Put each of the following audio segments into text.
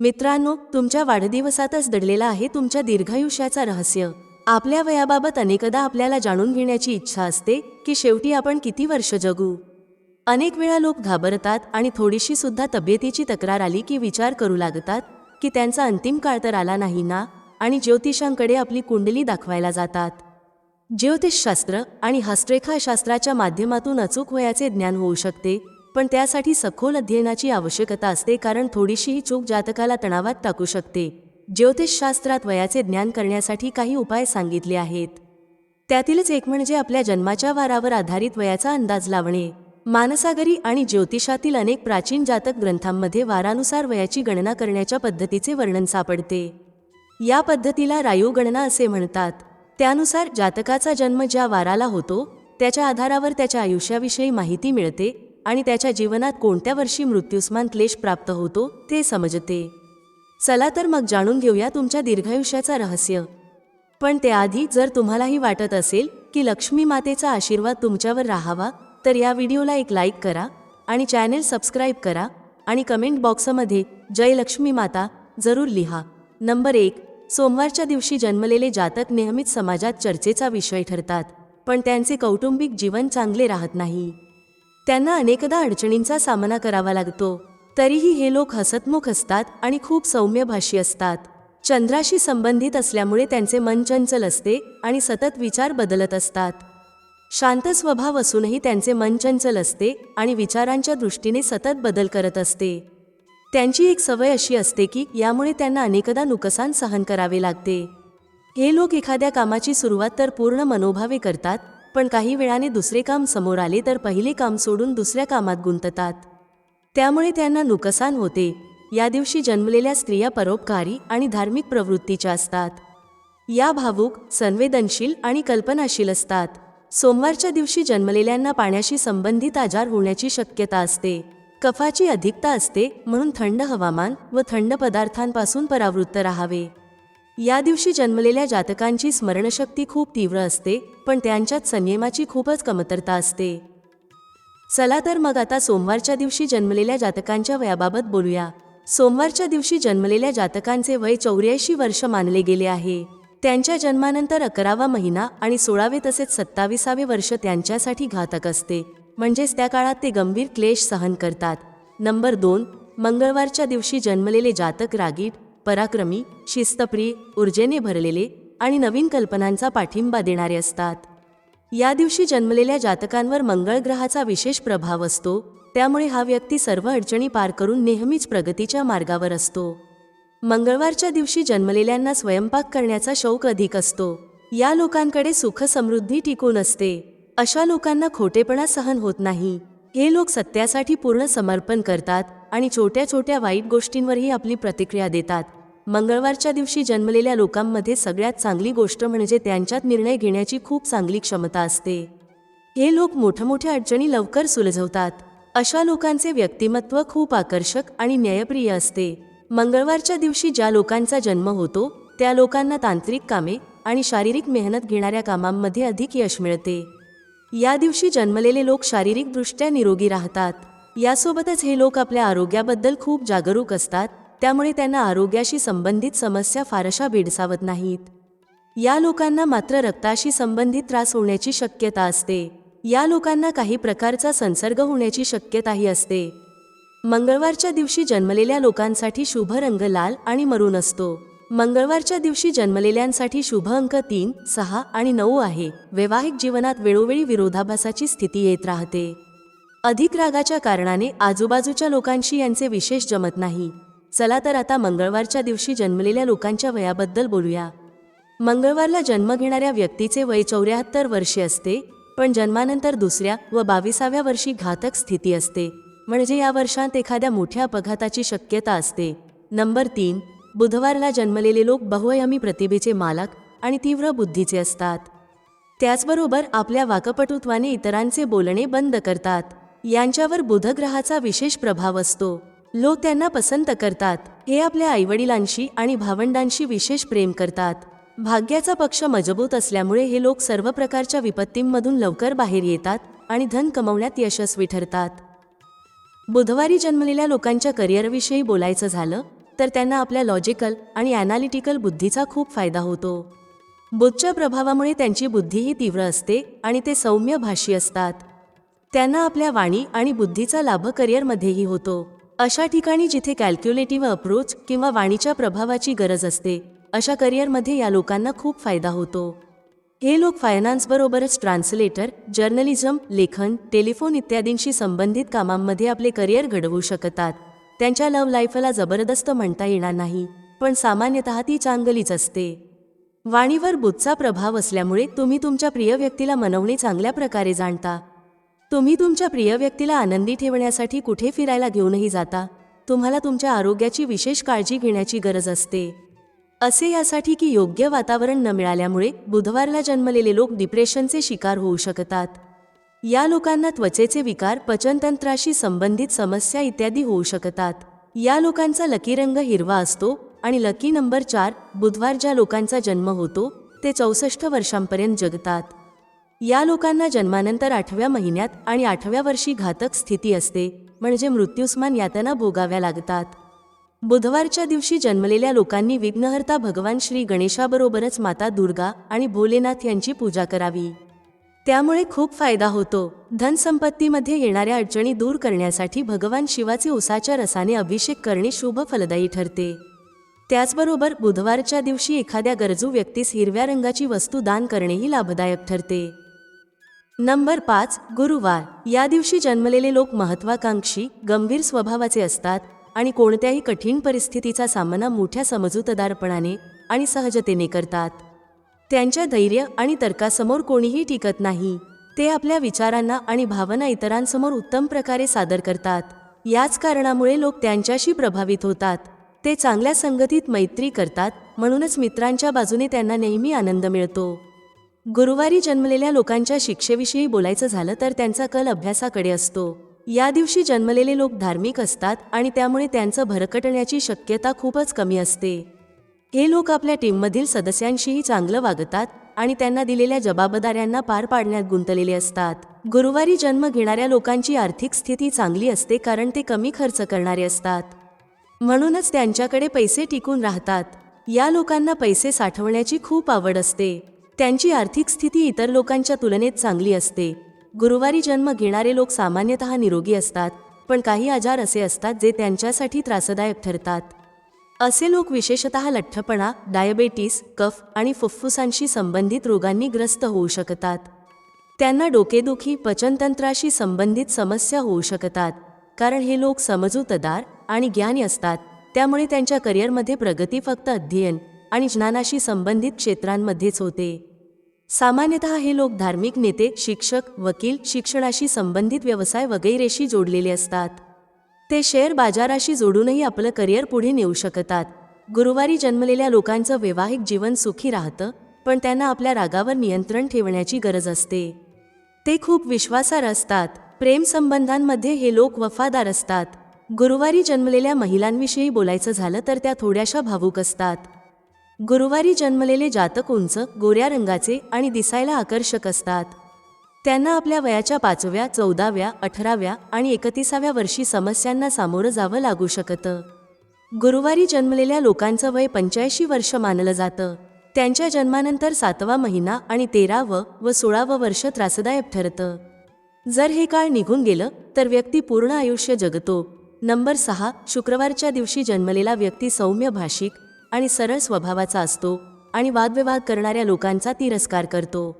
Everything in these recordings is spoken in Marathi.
मित्रांनो तुमच्या वाढदिवसातच दडलेला आहे तुमच्या दीर्घायुष्याचा रहस्य. आपल्या वयाबाबत अनेकदा आपल्याला जाणून घेण्याची इच्छा असते की शेवटी आपण किती वर्ष जगू. अनेक वेळा लोक घाबरतात आणि थोडीशी सुद्धा तब्येतीची तक्रार आली की विचार करू लागतात की त्यांचा अंतिम काळ तर आला नाही ना? आणि ज्योतिषांकडे आपली कुंडली दाखवायला जातात. ज्योतिषशास्त्र आणि हस्तरेखाशास्त्राच्या माध्यमातून अचूक वयाचे ज्ञान होऊ शकते पण त्यासाठी सखोल अध्ययनाची आवश्यकता असते कारण थोडीशीही चूक जातकाला तणावात टाकू शकते. ज्योतिषशास्त्रात वयाचे ज्ञान करण्यासाठी काही उपाय सांगितले आहेत. त्यातीलच एक म्हणजे आपल्या जन्माच्या वारावर आधारित वयाचा अंदाज लावणे. मानसागरी आणि ज्योतिषातील अनेक प्राचीन जातक ग्रंथांमध्ये वारानुसार वयाची गणना करण्याच्या पद्धतीचे वर्णन सापडते. या पद्धतीला रायू गणना असे म्हणतात. त्यानुसार जातकाचा जन्म ज्या वाराला होतो त्याच्या आधारावर त्याच्या आयुष्याविषयी माहिती मिळते आणि त्याच्या जीवनात कोणत्या वर्षी मृत्युस्मान क्लेश प्राप्त होतो ते समजते. चला तर मग जाणून घेऊया तुमच्या दीर्घायुष्याचा रहस्य. पण त्याआधी जर तुम्हालाही वाटत असेल की लक्ष्मी मातेचा आशीर्वाद तुमच्यावर राहावा तर या व्हिडिओला एक लाईक करा आणि चॅनेल सबस्क्राईब करा आणि कमेंट बॉक्समध्ये जय लक्ष्मी माता जरूर लिहा. नंबर एक सोमवारच्या दिवशी जन्मलेले जातक नेहमीच समाजात चर्चेचा विषय ठरतात पण त्यांचे कौटुंबिक जीवन चांगले राहत नाही. त्यांना अनेकदा अडचणींचा सामना करावा लागतो. तरीही हे लोक हसतमुख असतात आणि खूप सौम्यभाषी असतात. चंद्राशी संबंधित असल्यामुळे त्यांचे मन चंचल असते आणि सतत विचार बदलत असतात. शांत स्वभाव असूनही त्यांचे मन चंचल असते आणि विचारांच्या दृष्टीने सतत बदल करत असते. त्यांची एक सवय अशी असते की यामुळे त्यांना अनेकदा नुकसान सहन करावे लागते. हे लोक एखाद्या कामाची सुरुवात तर पूर्ण मनोभावे करतात पण काही वेळाने दुसरे काम समोर आले तर पहिले काम सोडून दुसऱ्या कामात गुंततात. त्यामुळे त्यांना नुकसान होते. या दिवशी जन्मलेल्या स्त्रिया परोपकारी आणि धार्मिक प्रवृत्तीच्या असतात. या भावूक संवेदनशील आणि कल्पनाशील असतात. सोमवारच्या दिवशी जन्मलेल्यांना पाण्याशी संबंधित आजार होण्याची शक्यता असते. कफाची अधिकता असते म्हणून थंड हवामान व थंड पदार्थांपासून परावृत्त राहावे. या दिवशी जन्मलेल्या जातकांची स्मरणशक्ती खूप तीव्र असते पण त्यांच्यात संयमाची खूपच कमतरता असते. चला तर मग आता सोमवारच्या दिवशी जन्मलेल्या जातकांच्या वयाबाबत बोलूया. सोमवारच्या दिवशी जन्मलेल्या जातकांचे वय चौऱ्याऐंशी वर्ष मानले गेले आहे. त्यांच्या जन्मानंतर अकरावा महिना आणि सोळावे तसेच सत्ताविसावे वर्ष त्यांच्यासाठी घातक असते. म्हणजेच त्या काळात ते गंभीर क्लेश सहन करतात. नंबर दोन मंगळवारच्या दिवशी जन्मलेले जातक रागीट पराक्रमी शिस्तप्रिय ऊर्जेने भरलेले आणि नवीन कल्पनांचा पाठिंबा देणारे असतात. या दिवशी जन्मलेल्या जातकांवर मंगळ ग्रहाचा विशेष प्रभाव असतो त्यामुळे हा व्यक्ती सर्व अडचणी पार करून नेहमीच प्रगतीच्या मार्गावर असतो. मंगळवारच्या दिवशी जन्मलेल्यांना स्वयंपाक करण्याचा शौक अधिक असतो. या लोकांकडे सुख समृद्धी टिकून असते. अशा लोकांना खोटेपणा सहन होत नाही. हे लोक सत्यासाठी पूर्ण समर्पण करतात आणि छोट्या छोट्या वाईट गोष्टींवरही आपली प्रतिक्रिया देतात. मंगळवारच्या दिवशी जन्मलेल्या लोकांमध्ये सगळ्यात चांगली गोष्ट म्हणजे त्यांच्यात निर्णय घेण्याची खूप चांगली क्षमता असते. हे लोक मोठ्या मोठ्या अडचणी लवकर सुलझवतात. अशा लोकांचे व्यक्तिमत्व खूप आकर्षक आणि न्यायप्रिय असते. मंगळवारच्या दिवशी ज्या लोकांचा जन्म होतो त्या लोकांना तांत्रिक कामे आणि शारीरिक मेहनत घेणाऱ्या कामांमध्ये अधिक यश मिळते. या दिवशी जन्मलेले लोक शारीरिकदृष्ट्या निरोगी राहतात. यासोबतच हे लोक आपल्या आरोग्याबद्दल खूप जागरूक असतात त्यामुळे त्यांना आरोग्याशी संबंधित समस्या फारशा भेडसावत नाहीत. या लोकांना मात्र रक्ताशी संबंधित त्रास होण्याची शक्यता असते. या लोकांना काही प्रकारचा संसर्ग होण्याची शक्यताही असते. मंगळवारच्या दिवशी जन्मलेल्या लोकांसाठी शुभ रंग लाल आणि मरून असतो. मंगळवारच्या दिवशी जन्मलेल्यांसाठी शुभ अंक तीन सहा आणि नऊ आहे. वैवाहिक जीवनात वेळोवेळी विरोधाभासाची स्थिती येत राहते. अधिक रागाच्या कारणाने आजूबाजूच्या लोकांशी यांचे विशेष जमत नाही. चला तर आता मंगळवारच्या दिवशी जन्मलेल्या लोकांच्या वयाबद्दल बोलूया. मंगळवारला जन्म घेणाऱ्या व्यक्तीचे वय चौऱ्याहत्तर वर्षे असते पण जन्मानंतर दुसऱ्या व बाविसाव्या वर्षी घातक स्थिती असते. म्हणजे या वर्षांत एखाद्या मोठ्या अपघाताची शक्यता असते. नंबर तीन बुधवारला जन्मलेले लोक बहुयमी प्रतिभेचे मालक आणि तीव्र बुद्धीचे असतात. त्याचबरोबर आपल्या वाकपटुत्वाने इतरांचे बोलणे बंद करतात. यांच्यावर बुधग्रहाचा विशेष प्रभाव असतो. लोक त्यांना पसंत करतात. हे आपल्या आईवडिलांशी आणि भावंडांशी विशेष प्रेम करतात. भाग्याचा पक्ष मजबूत असल्यामुळे हे लोक सर्व प्रकारच्या विपत्तींमधून लवकर बाहेर येतात आणि धन कमवण्यात यशस्वी ठरतात. बुधवारी जन्मलेल्या लोकांच्या करिअरविषयी बोलायचं झालं तर त्यांना आपल्या लॉजिकल आणि ॲनालिटिकल बुद्धीचा खूप फायदा होतो. बुधच्या प्रभावामुळे त्यांची बुद्धीही तीव्र असते आणि ते सौम्य भाषी असतात. त्यांना आपल्या वाणी आणि बुद्धीचा लाभ करिअरमध्येही होतो. अशा ठिकाणी जिथे कॅल्क्युलेटिव्ह अप्रोच किंवा वाणीच्या प्रभावाची गरज असते अशा करिअरमध्ये या लोकांना खूप फायदा होतो. हे लोक फायनान्सबरोबरच ट्रान्सलेटर जर्नलिझम लेखन टेलिफोन इत्यादींशी संबंधित कामांमध्ये आपले करिअर घडवू शकतात. त्यांच्या लव्ह लाईफला जबरदस्त म्हणता येणार नाही पण सामान्यतः ती चांगलीच असते. वाणीवर बुधचा प्रभाव असल्यामुळे तुम्ही तुमच्या प्रिय व्यक्तीला मनवणे चांगल्या प्रकारे जाणता. तुम्ही तुमच्या प्रिय व्यक्तीला आनंदी ठेवण्यासाठी कुठे फिरायला घेऊनही जाता? तुम्हाला तुमच्या आरोग्याची विशेष काळजी घेण्याची गरज असते. असे यासाठी की योग्य वातावरण न मिळाल्यामुळे बुधवारला जन्मलेले लोक डिप्रेशनचे शिकार होऊ शकतात. या लोकांना त्वचेचे विकार पचनतंत्राशी संबंधित समस्या इत्यादी होऊ शकतात. या लोकांचा लकी रंग हिरवा असतो आणि लकी नंबर चार बुधवार ज्या लोकांचा जन्म होतो ते चौसष्ट वर्षांपर्यंत जगतात. या लोकांना जन्मानंतर आठव्या महिन्यात आणि आठव्या वर्षी घातक स्थिती असते म्हणजे मृत्युस्मान यातना भोगाव्या लागतात. बुधवारच्या दिवशी जन्मलेल्या लोकांनी विघ्नहर्ता भगवान श्री गणेशाबरोबरच माता दुर्गा आणि भोलेनाथ यांची पूजा करावी. त्यामुळे खूप फायदा होतो. धनसंपत्तीमध्ये येणाऱ्या अडचणी दूर करण्यासाठी भगवान शिवाचे उसाच्या रसाने अभिषेक करणे शुभ फलदायी ठरते. त्याचबरोबर बुधवारच्या दिवशी एखाद्या गरजू व्यक्तीस हिरव्या रंगाची वस्तू दान करणेही लाभदायक ठरते. नंबर पाच गुरुवार. या दिवशी जन्मलेले लोक महत्वाकांक्षी गंभीर स्वभावाचे असतात आणि कोणत्याही कठीण परिस्थितीचा सामना मोठ्या समजूतदारपणाने आणि सहजतेने करतात. त्यांच्या धैर्य आणि तर्कासमोर कोणीही टिकत नाही. ते आपल्या विचारांना आणि भावना इतरांसमोर उत्तम प्रकारे सादर करतात. याच कारणामुळे लोक त्यांच्याशी प्रभावित होतात. ते चांगल्या संगतीत मैत्री करतात म्हणूनच मित्रांच्या बाजूने त्यांना नेहमी आनंद मिळतो. गुरुवारी जन्मलेल्या लोकांच्या शिक्षेविषयी बोलायचं झालं तर त्यांचा कल अभ्यासाकडे असतो. या दिवशी जन्मलेले लोक धार्मिक असतात आणि त्यामुळे त्यांचं भरकटण्याची शक्यता खूपच कमी असते. हे लोक आपल्या टीममधील सदस्यांशीही चांगलं वागतात आणि त्यांना दिलेल्या जबाबदाऱ्यांना पार पाडण्यात गुंतलेले असतात. गुरुवारी जन्म घेणाऱ्या लोकांची आर्थिक स्थिती चांगली असते कारण ते कमी खर्च करणारे असतात. म्हणूनच त्यांच्याकडे पैसे टिकून राहतात. या लोकांना पैसे साठवण्याची खूप आवड असते. त्यांची आर्थिक स्थिती इतर लोकांच्या तुलनेत चांगली असते. गुरुवारी जन्म घेणारे लोक सामान्यतः निरोगी असतात पण काही आजार असे असतात जे त्यांच्यासाठी त्रासदायक ठरतात. असे लोक विशेषतः लठ्ठपणा डायबेटीस कफ आणि फुफ्फुसांशी संबंधित रोगांनी ग्रस्त होऊ शकतात. त्यांना डोकेदुखी पचनतंत्राशी संबंधित समस्या होऊ शकतात कारण हे लोक समजूतदार आणि ज्ञानी असतात त्यामुळे त्यांच्या करिअरमध्ये प्रगती फक्त अध्ययन आणि ज्ञानाशी संबंधित क्षेत्रांमध्येच होते. सामान्यतः हे लोक धार्मिक नेते शिक्षक वकील शिक्षणाशी संबंधित व्यवसाय वगैरेशी जोडलेले असतात. ते शेअर बाजाराशी जोडूनही आपलं करिअर पुढे नेऊ शकतात. गुरुवारी जन्मलेल्या लोकांचं वैवाहिक जीवन सुखी राहतं पण त्यांना आपल्या रागावर नियंत्रण ठेवण्याची गरज असते. ते खूप विश्वासार असतात. प्रेम संबंधांमध्ये हे लोक वफादार असतात. गुरुवारी जन्मलेल्या महिलांविषयी बोलायचं झालं तर त्या थोड्याशा भावूक असतात. गुरुवारी जन्मलेले जातक उंच गोऱ्या रंगाचे आणि दिसायला आकर्षक असतात. त्यांना आपल्या वयाच्या पाचव्या चौदाव्या अठराव्या आणि एकतीसाव्या वर्षी समस्यांना सामोरं जावं लागू शकतं. गुरुवारी जन्मलेल्या लोकांचं वय पंच्याऐंशी वर्ष मानलं जातं. त्यांच्या जन्मानंतर सातवा महिना आणि तेरावं व सोळावं वर्ष त्रासदायक ठरतं. जर हे काळ निघून गेलं तर व्यक्ती पूर्ण आयुष्य जगतो. नंबर सहा शुक्रवारच्या दिवशी जन्मलेला व्यक्ती सौम्य भाषिक आणि सरळ स्वभावाचा असतो आणि वादविवाद करणाऱ्या लोकांचा तिरस्कार करतो.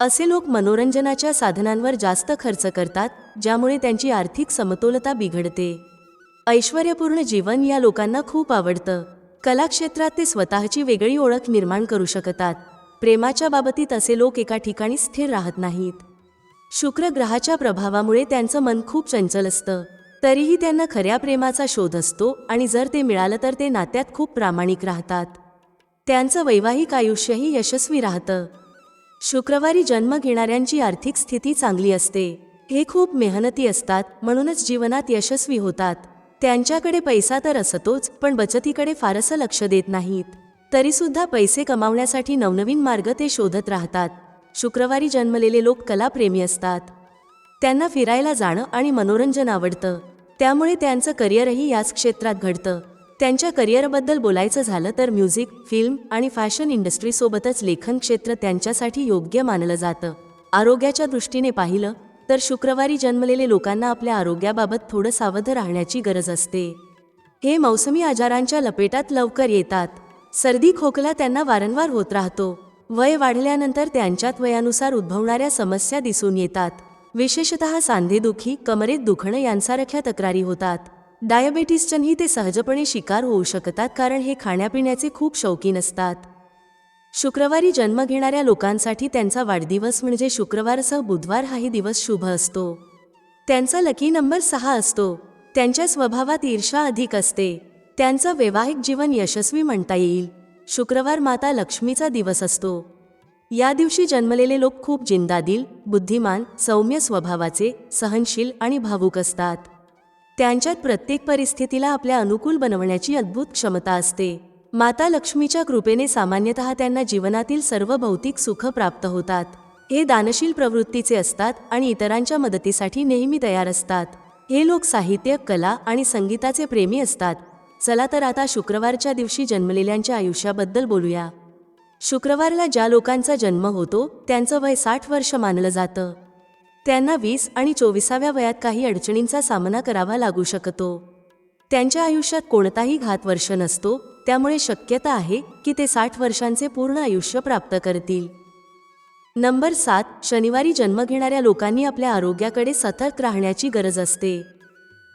असे लोक मनोरंजनाच्या साधनांवर जास्त खर्च करतात ज्यामुळे त्यांची आर्थिक समतोलता बिघडते. ऐश्वर्यपूर्ण जीवन या लोकांना खूप आवडतं. कलाक्षेत्रात ते स्वतःची वेगळी ओळख निर्माण करू शकतात. प्रेमाच्या बाबतीत असे लोक एका ठिकाणी स्थिर राहत नाहीत. शुक्र ग्रहाच्या प्रभावामुळे त्यांचं मन खूप चंचल असतं. तरीही त्यांना खऱ्या प्रेमाचा शोध असतो आणि जर ते मिळालं तर ते नात्यात खूप प्रामाणिक राहतात. त्यांचं वैवाहिक आयुष्यही यशस्वी राहतं. शुक्रवारी जन्म घेणाऱ्यांची आर्थिक स्थिती चांगली असते. हे खूप मेहनती असतात म्हणूनच जीवनात यशस्वी होतात. त्यांच्याकडे पैसा तर असतोच पण बचतीकडे फारसं लक्ष देत नाहीत. तरीसुद्धा पैसे कमावण्यासाठी नवनवीन मार्ग ते शोधत राहतात. शुक्रवारी जन्मलेले लोक कलाप्रेमी असतात. त्यांना फिरायला जाणं आणि मनोरंजन आवडतं. त्यामुळे त्यांचं करिअरही याच क्षेत्रात घडतं. त्यांच्या करिअरबद्दल बोलायचं झालं तर म्युझिक फिल्म आणि फॅशन इंडस्ट्रीसोबतच लेखन क्षेत्र त्यांच्यासाठी योग्य मानलं जातं. आरोग्याच्या दृष्टीने पाहिलं तर शुक्रवारी जन्मलेले लोकांना आपल्या आरोग्याबाबत थोडं सावध राहण्याची गरज असते. हे मौसमी आजारांच्या लपेटात लवकर येतात. सर्दी खोकला त्यांना वारंवार होत राहतो. वय वाढल्यानंतर त्यांच्यात वयानुसार उद्भवणाऱ्या समस्या दिसून येतात. विशेषतः सांधेदुखी कमरेत दुखणं यांसारख्या तक्रारी होतात. डायबेटीसच्याही ते सहजपणे शिकार होऊ शकतात कारण हे खाण्यापिण्याचे खूप शौकीन असतात. शुक्रवारी जन्म घेणाऱ्या लोकांसाठी त्यांचा वाढदिवस म्हणजे शुक्रवारसह बुधवार हाही दिवस शुभ असतो. त्यांचा लकी नंबर सहा असतो. त्यांच्या स्वभावात ईर्षा अधिक असते. त्यांचं वैवाहिक जीवन यशस्वी म्हणता येईल. शुक्रवार माता लक्ष्मीचा दिवस असतो. या दिवशी जन्मलेले लोक खूप जिंदादिल बुद्धिमान सौम्य स्वभावाचे सहनशील आणि भावूक असतात. त्यांच्यात प्रत्येक परिस्थितीला आपल्या अनुकूल बनवण्याची अद्भुत क्षमता असते. माता लक्ष्मीच्या कृपेने सामान्यतः त्यांना जीवनातील सर्व भौतिक सुख प्राप्त होतात. हे दानशील प्रवृत्तीचे असतात आणि इतरांच्या मदतीसाठी नेहमी तयार असतात. हे लोक साहित्य कला आणि संगीताचे प्रेमी असतात. चला तर आता शुक्रवारच्या दिवशी जन्मलेल्यांच्या आयुष्याबद्दल बोलूया. शुक्रवारला ज्या लोकांचा जन्म होतो त्यांचं वय साठ वर्ष मानलं जातं. त्यांना वीस आणि चोवीसाव्या वयात काही अडचणींचा सामना करावा लागू शकतो. त्यांच्या आयुष्यात कोणताही घात वर्ष नसतो त्यामुळे शक्यता आहे की ते साठ वर्षांचे पूर्ण आयुष्य प्राप्त करतील. नंबर सात शनिवारी जन्म घेणाऱ्या लोकांनी आपल्या आरोग्याकडे सतर्क राहण्याची गरज असते.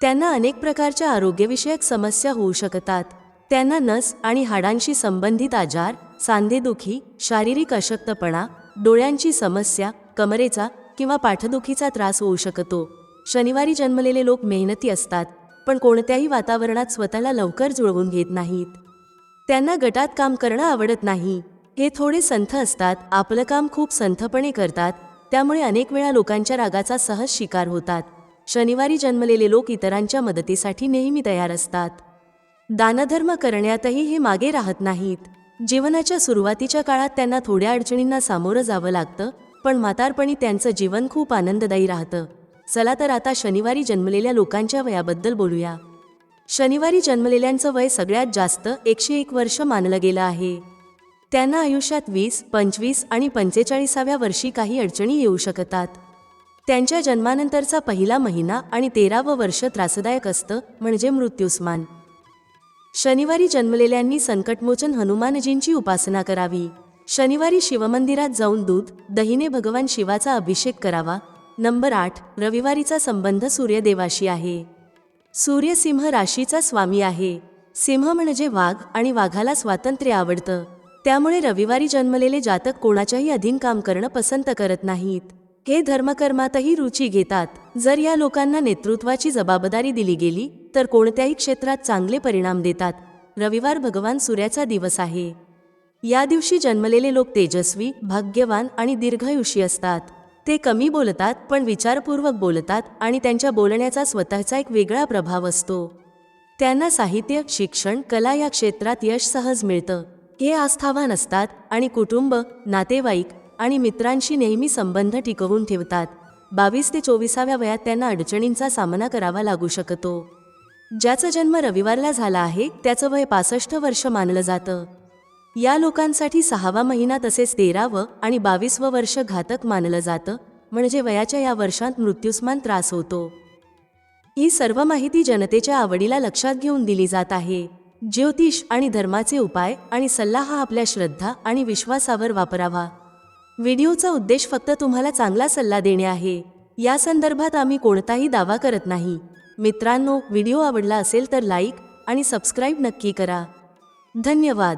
त्यांना अनेक प्रकारच्या आरोग्यविषयक समस्या होऊ शकतात. त्यांना नस आणि हाडांशी संबंधित आजार सांधेदुखी शारीरिक अशक्तपणा डोळ्यांची समस्या कमरेचा किंवा पाठदुखीचा त्रास होऊ शकतो. शनिवारी जन्मलेले लोक मेहनती असतात पण कोणत्याही वातावरणात स्वतःला लवकर जुळवून घेत नाहीत. त्यांना गटात काम करणं आवडत नाही. हे थोडे संथ असतात आपलं काम खूप संथपणे करतात त्यामुळे अनेक वेळा लोकांच्या रागाचा सहज शिकार होतात. शनिवारी जन्मलेले लोक इतरांच्या मदतीसाठी नेहमी तयार असतात. दानधर्म करण्यातही हे मागे राहत नाहीत. जीवनाच्या सुरुवातीच्या काळात त्यांना थोड्या अडचणींना सामोरं जावं लागतं पण म्हातारपणी त्यांचं जीवन खूप आनंददायी राहतं. चला तर आता शनिवारी जन्मलेल्या लोकांच्या वयाबद्दल बोलूया. शनिवारी जन्मलेल्यांचं वय सगळ्यात जास्त एकशे एक वर्ष मानलं गेलं आहे. त्यांना आयुष्यात वीस पंचवीस आणि पंचेचाळीसाव्या वर्षी काही अडचणी येऊ शकतात. त्यांच्या जन्मानंतरचा पहिला महिना आणि तेरावं वर्ष त्रासदायक असतं म्हणजे मृत्युस्मान. शनिवारी जन्मलेल्यांनी संकटमोचन हनुमानजींची उपासना करावी. शनिवारी शिवमंदिरात जाऊन दूध दहीने भगवान शिवाचा अभिषेक करावा. नंबर आठ रविवारीचा संबंध सूर्यदेवाशी आहे. सूर्य सिंह राशीचा स्वामी आहे. सिंह म्हणजे वाघ आणि वाघाला स्वातंत्र्य आवडतं. त्यामुळे रविवारी जन्मलेले जातक कोणाच्याही अधीन काम करणं पसंत करत नाहीत. हे धर्मकर्मातही रुची घेतात. जर या लोकांना नेतृत्वाची जबाबदारी दिली गेली तर कोणत्याही क्षेत्रात चांगले परिणाम देतात. रविवार भगवान सूर्याचा दिवस आहे. या दिवशी जन्मलेले लोक तेजस्वी भाग्यवान आणि दीर्घायुषी असतात. ते कमी बोलतात पण विचारपूर्वक बोलतात आणि त्यांच्या बोलण्याचा स्वतःचा एक वेगळा प्रभाव असतो. त्यांना साहित्य शिक्षण कला या क्षेत्रात यश सहज मिळतं. हे आस्थावान असतात आणि कुटुंब नातेवाईक आणि मित्रांशी नेहमी संबंध टिकवून ठेवतात. बावीस ते चोवीसाव्या वयात त्यांना अडचणींचा सामना करावा लागू शकतो. ज्याचा जन्म रविवारला झाला आहे त्याचं वय पासष्ट वर्ष मानलं जातं. या लोकांसाठी सहावा महिना तसेच तेरावं आणि बावीसवं वर्ष घातक मानलं जातं म्हणजे वयाच्या या वर्षांत मृत्युस्मान त्रास होतो. ही सर्व माहिती जनतेच्या आवडीला लक्षात घेऊन दिली जात आहे. ज्योतिष आणि धर्माचे उपाय आणि सल्ला हा आपल्या श्रद्धा आणि विश्वासावर वापरावा. व्हिडिओचा उद्देश फक्त तुम्हाला चांगला सल्ला देणे आहे. या संदर्भात आम्ही कोणताही दावा करत नाही. मित्रांनो व्हिडिओ आवडला असेल तर लाईक आणि सबस्क्राईब नक्की करा. धन्यवाद.